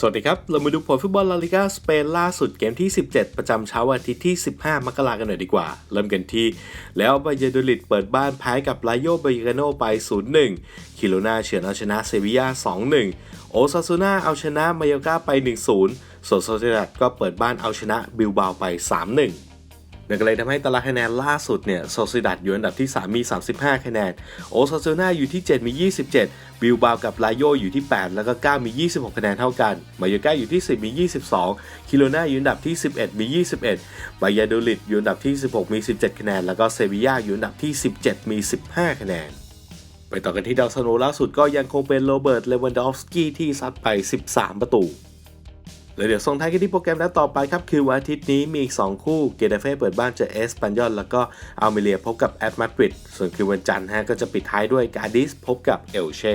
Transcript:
สวัสดีครับ เรามาดูผลฟุตบอลลาลิกาสเปนล่าสุดเกมที่ 17 ประจำเช้าวันอาทิตย์ที่ 15 มกราคมกันหน่อยดีกว่า เริ่มกันที่ แล้วบาเยโดลิดเปิดบ้านแพ้กับไลโยบยกาโนไป 0-1 คิโลนาเฉือนเอาชนะเซบียา2-1 โอซาซูนาเอาชนะมายอกาไป 1-0 ส่วนโซเซดัดก็เปิดบ้านเอาชนะบิลบาวไป 3-1 นั่นก็เลยทำให้ตารางคะแนนล่าสุดเนี่ยโซซิดัดอยู่อันดับที่ 3 มี 35 คะแนน โอซาซูนาอยู่ที่ 7 มี 27 บิลบาวกับลาโยอยู่ที่ 8 แล้วก็ 9 มี 26 คะแนนเท่ากัน มายก้าอยู่ที่ 10 มี 22 คิโลนาอยู่อันดับที่ 11 มี 21 บายาโดลิดอยู่อันดับที่ 16 มี 17 คะแนน แล้วก็เซบียาอยู่อันดับที่ 17 มี 15 คะแนนไปต่อกันที่ดาวซันโนล่าสุดก็ยังคงเป็นโรเบิร์ต เลวันดอฟสกี้ที่ซัดไป 13 ประตู แล้วเดี๋ยวส่งท้ายกันที่โปรแกรมนัดต่อไปครับ คือวันอาทิตย์นี้มีอีก 2 คู่ เกเดเฟ่เปิดบ้านเจอเอสปันยอนแล้วก็อัลเมเรียพบกับแอตมาดริดส่วนคือวันจันทร์ฮะก็จะปิดท้ายด้วยกาดิสพบกับเอลเช่